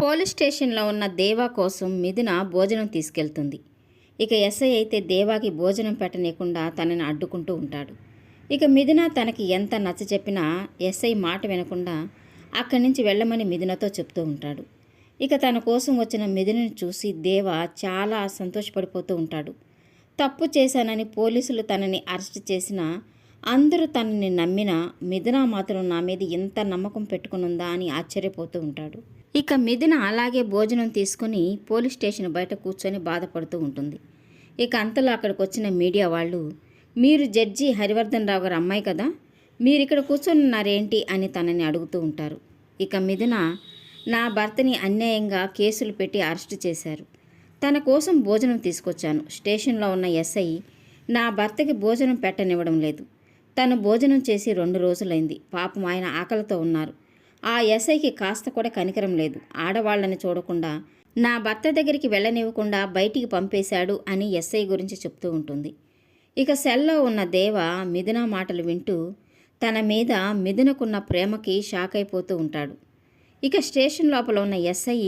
Police స్టేషన్లో ఉన్న దేవా కోసం మిథున భోజనం తీసుకెళ్తుంది. ఇక ఎస్ఐ అయితే దేవాకి భోజనం పెట్టనీయకుండా తనని అడ్డుకుంటూ ఉంటాడు. ఇక మిథున తనకి ఎంత నచ్చ చెప్పినా ఎస్ఐ మాట వినకుండా అక్కడి నుంచి వెళ్ళమని మిథునతో చెప్తూ ఉంటాడు. ఇక తన కోసం వచ్చిన మిథునని చూసి దేవ చాలా సంతోషపడిపోతూ ఉంటాడు. తప్పు చేశానని పోలీసులు తనని అరెస్ట్ చేసినా అందరూ తనని నమ్మినా మిథున మాత్రం నా మీద ఇంత నమ్మకం పెట్టుకునుందా అని ఆశ్చర్యపోతూ ఉంటాడు. ఇక మిథున అలాగే భోజనం తీసుకుని పోలీస్ స్టేషన్ బయట కూర్చొని బాధపడుతూ ఉంటుంది. ఇక అంతలో అక్కడికి వచ్చిన మీడియా వాళ్ళు మీరు జడ్జి హరివర్ధన్ రావు గారు అమ్మాయి కదా మీరు ఇక్కడ కూర్చొని ఉన్నారేంటి అని తనని అడుగుతూ ఉంటారు. ఇక మిథున నా భర్తని అన్యాయంగా కేసులు పెట్టి అరెస్ట్ చేశారు. తన కోసం భోజనం తీసుకొచ్చాను. స్టేషన్లో ఉన్న ఎస్ఐ నా భర్తకి భోజనం పెట్టనివ్వడం లేదు. తను భోజనం చేసి రెండు రోజులైంది. పాపం ఆయన ఆకలితో ఉన్నారు. ఆ ఎస్ఐకి కాస్త కూడా కనికరం లేదు. ఆడవాళ్ళని చూడకుండా నా భర్త దగ్గరికి వెళ్ళనివ్వకుండా బయటికి పంపేశాడు అని ఎస్ఐ గురించి చెప్తూ ఉంటుంది. ఇక సెల్లో ఉన్న దేవ మిథున మాటలు వింటూ తన మీద మిథునకున్న ప్రేమకి షాక్ అయిపోతూ ఉంటాడు. ఇక స్టేషన్ లోపల ఉన్న ఎస్ఐ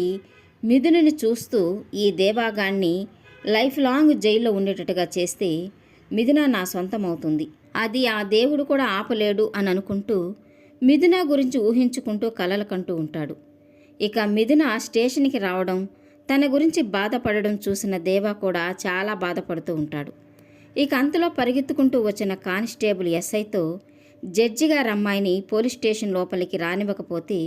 మిథునని చూస్తూ ఈ దేవాగాన్ని లైఫ్ లాంగ్ జైల్లో ఉండేటట్టుగా చేస్తే మిథున నా సొంతం అవుతుంది అది ఆ దేవుడు కూడా ఆపలేడు అని అనుకుంటూ మిథున గురించి ఊహించుకుంటూ కలలు కంటూ ఉంటాడు. ఇక మిథున స్టేషన్కి రావడం తన గురించి బాధపడడం చూసిన దేవా కూడా చాలా బాధపడుతూ ఉంటాడు. ఇక అంతలో పరిగెత్తుకుంటూ వచ్చిన కానిస్టేబుల్ ఎస్ఐతో జడ్జి గారి అమ్మాయిని పోలీస్ స్టేషన్ లోపలికి రానివ్వకపోతే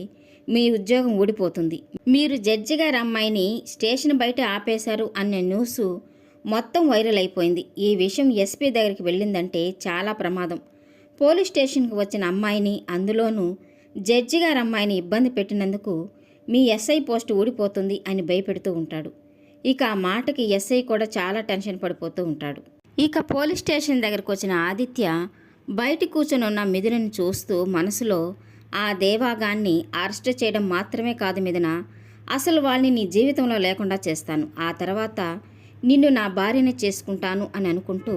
మీ ఉద్యోగం ఊడిపోతుంది. మీరు జడ్జి గారి అమ్మాయిని స్టేషన్ బయట ఆపేశారు అనే న్యూస్ మొత్తం వైరల్ అయిపోయింది. ఈ విషయం ఎస్పీ దగ్గరికి వెళ్ళిందంటే చాలా ప్రమాదం. పోలీస్ స్టేషన్కి వచ్చిన అమ్మాయిని అందులోనూ జడ్జి గారు అమ్మాయిని ఇబ్బంది పెట్టినందుకు మీ ఎస్ఐ పోస్ట్ ఊడిపోతుంది అని భయపెడుతూ ఉంటాడు. ఇక ఆ మాటకి ఎస్ఐ కూడా చాలా టెన్షన్ పడిపోతూ ఉంటాడు. ఇక పోలీస్ స్టేషన్ దగ్గరకు వచ్చిన ఆదిత్య బయట కూర్చొని ఉన్న మిథునని చూస్తూ మనసులో ఆ దేవాగాన్ని అరెస్ట్ చేయడం మాత్రమే కాదు మిథున అసలు వాళ్ళని నీ జీవితంలో లేకుండా చేస్తాను. ఆ తర్వాత నిన్ను నా భార్యని చేసుకుంటాను అని అనుకుంటూ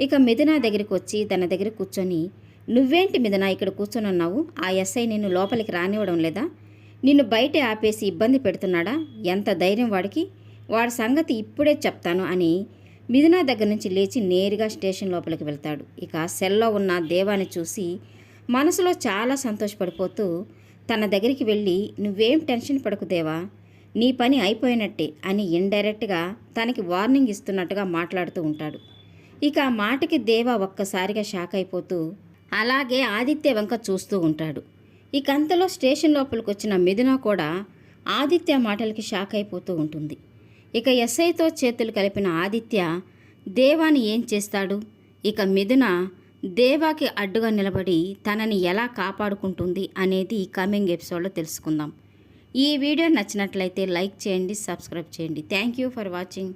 ఇక మిథున దగ్గరికి వచ్చి తన దగ్గర కూర్చొని నువ్వేంటి మిథున ఇక్కడ కూర్చొని ఉన్నావు ఆ ఎస్ఐ నిన్ను లోపలికి రానివ్వడం లేదా? నిన్ను బయటే ఆపేసి ఇబ్బంది పెడుతున్నాడా? ఎంత ధైర్యం వాడికి? వాడి సంగతి ఇప్పుడే చెప్తాను అని మిథున దగ్గర నుంచి లేచి నేరుగా స్టేషన్ లోపలికి వెళ్తాడు. ఇక సెల్లో ఉన్న దేవాన్ని చూసి మనసులో చాలా సంతోషపడిపోతూ తన దగ్గరికి వెళ్ళి నువ్వేం టెన్షన్ పడకు దేవా నీ పని అయిపోయినట్టే అని ఇండైరెక్ట్గా తనకి వార్నింగ్ ఇస్తున్నట్టుగా మాట్లాడుతూ ఉంటాడు. ఇక ఆ మాటకి దేవ ఒక్కసారిగా షాక్ అయిపోతూ అలాగే ఆదిత్య వెంక చూస్తూ ఉంటాడు. ఇక అంతలో స్టేషన్ లోపలికి వచ్చిన మిథున కూడా ఆదిత్య మాటలకి షాక్ అయిపోతూ ఉంటుంది. ఇక ఎస్ఐతో చేతులు కలిపిన ఆదిత్య దేవాని ఏం చేస్తాడు? ఇక మిథున దేవాకి అడ్డుగా నిలబడి తనని ఎలా కాపాడుకుంటుంది అనేది కమింగ్ ఎపిసోడ్లో తెలుసుకుందాం. ఈ వీడియో నచ్చినట్లయితే లైక్ చేయండి సబ్స్క్రైబ్ చేయండి. Thank you for watching.